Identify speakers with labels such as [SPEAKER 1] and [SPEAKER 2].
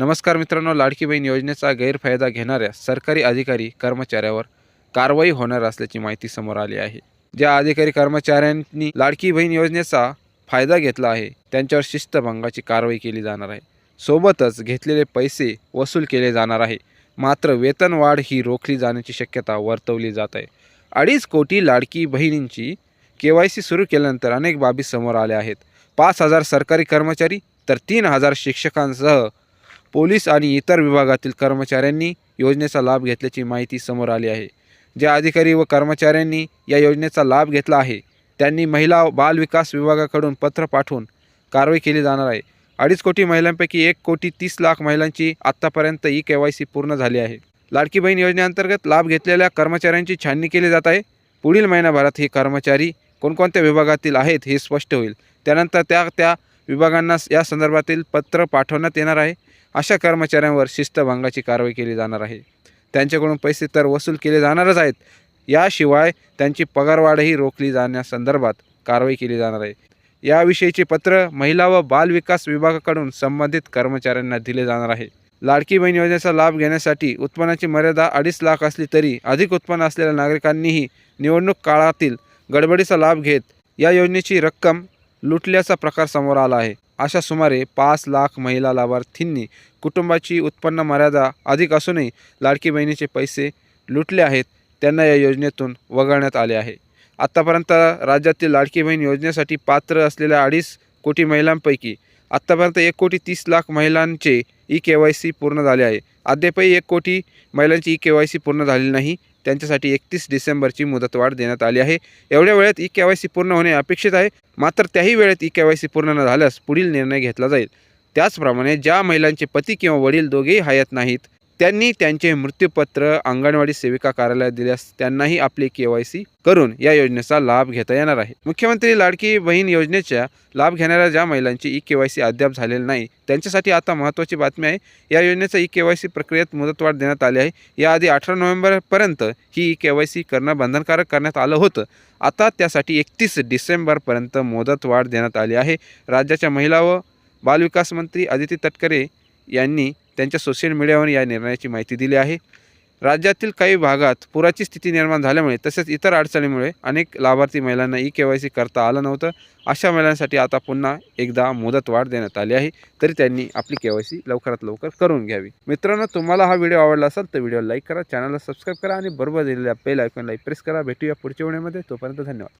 [SPEAKER 1] नमस्कार मित्रांनो लाडकी बहीण योजनेचा गैरफायदा घेणाऱ्या सरकारी अधिकारी कर्मचाऱ्यावर कारवाई होणार असल्याची माहिती समोर आली आहे. ज्या अधिकारी कर्मचाऱ्यांनी लाडकी बहीण योजनेचा फायदा घेतला आहे त्यांच्यावर शिस्तभंगाची कारवाई केली जाणार आहे. सोबतच घेतलेले पैसे वसूल केले जाणार आहे. मात्र वेतनवाढ ही रोखली जाण्याची शक्यता वर्तवली जात आहे. अडीच कोटी लाडकी बहिणींची के वाय सी सुरू केल्यानंतर अनेक बाबी समोर आल्या आहेत. पाच हजार सरकारी कर्मचारी तर तीन हजार शिक्षकांसह पोलीस आणि इतर विभागातील कर्मचाऱ्यांनी योजनेचा लाभ घेतल्याची माहिती समोर आली आहे. ज्या अधिकारी व कर्मचाऱ्यांनी या योजनेचा लाभ घेतला आहे त्यांनी महिला बालविकास बाल विकास विभागाकडून पत्र पाठवून कारवाई केली जाणार आहे. अडीच कोटी महिलांपैकी एक कोटी तीस लाख महिलांची आत्तापर्यंत ई के वाय सी पूर्ण झाली आहे. लाडकी बहीण योजनेअंतर्गत लाभ घेतलेल्या कर्मचाऱ्यांची छाननी केली जात आहे. पुढील महिन्याभरात हे कर्मचारी कोणकोणत्या विभागातील आहेत हे स्पष्ट होईल. त्यानंतर त्या त्या विभागांना या संदर्भातील पत्र पाठवण्यात येणार आहे. अशा कर्मचाऱ्यांवर शिस्तभंगाची कारवाई केली जाणार आहे. त्यांच्याकडून पैसे तर वसूल केले जाणारच आहेत. याशिवाय त्यांची पगारवाढही रोखली जाण्यासंदर्भात कारवाई केली जाणार आहे. याविषयीचे पत्र महिला व बाल विकास विभागाकडून संबंधित कर्मचाऱ्यांना दिले जाणार आहे. लाडकी बहीण योजनेचा लाभ घेण्यासाठी उत्पन्नाची मर्यादा अडीच लाख असली तरी अधिक उत्पन्न असलेल्या नागरिकांनीही निवडणूक काळातील गडबडीचा लाभ घेत या योजनेची रक्कम लुटल्याचा प्रकार समोर आला आहे. अशा सुमारे पाच लाख महिला लाभार्थींनी कुटुंबाची उत्पन्न मर्यादा अधिक असूनही लाडकी बहिणीचे पैसे लुटले आहेत त्यांना या योजनेतून वगळण्यात आले आहे. आत्तापर्यंत राज्यातील लाडकी बहीण योजनेसाठी पात्र असलेल्या अडीच कोटी महिलांपैकी आत्तापर्यंत एक कोटी तीस लाख महिलांचे ई के वाय सी पूर्ण झाले आहे. अद्यापही एक कोटी महिलांची ई के वाय सी पूर्ण झालेली नाही. त्यांच्यासाठी एकतीस डिसेंबरची मुदतवाढ देण्यात आली आहे. एवढ्या वेळेत ई के वाय सी पूर्ण होणे अपेक्षित आहे. मात्र त्याही वेळेत ई के वाय सी पूर्ण न झाल्यास पुढील निर्णय घेतला जाईल. त्याचप्रमाणे ज्या महिलांचे पती किंवा वडील दोघेही हयात नाहीत त्यांनी त्यांचे मृत्यूपत्र अंगणवाडी सेविका कार्यालयात दिल्यास त्यांनाही आपली के वाय सी करून या योजनेचा लाभ घेता येणार आहे. मुख्यमंत्री लाडकी बहीण योजनेच्या लाभ घेणाऱ्या ज्या महिलांची ई के वाय सी अद्याप झालेली नाही त्यांच्यासाठी आता महत्त्वाची बातमी आहे. या योजनेचा ई के वाय सी प्रक्रियेत मुदतवाढ देण्यात आली आहे. याआधी अठरा नोव्हेंबरपर्यंत ही ई के वाय सी करणं बंधनकारक करण्यात आलं होतं. आता त्यासाठी एकतीस डिसेंबरपर्यंत मुदतवाढ देण्यात आली आहे. राज्याच्या महिला व बालविकास मंत्री अदिती तटकरे यांनी त्यांच्या सोशल मीडियावर या निर्णयाची माहिती दिली आहे. राज्यातील काही भागात पुराची स्थिती निर्माण झाल्यामुळे तसेच इतर अडचणीमुळे अनेक लाभार्थी महिलांना ई के वाय सी करता आलं नव्हतं. अशा महिलांसाठी आता पुन्हा एकदा मुदतवाढ देण्यात आली आहे. तरी त्यांनी आपली के वाय सी लवकरात लवकर करून घ्यावी. मित्रांनो तुम्हाला हा व्हिडिओ आवडला असेल तर व्हिडिओ लाईक करा चॅनलला सबस्क्राईब करा आणि बरोबर दिलेल्या बेल आयकॉनला प्रेस करा. भेटूया पुढच्या वेळेमध्ये तोपर्यंत धन्यवाद.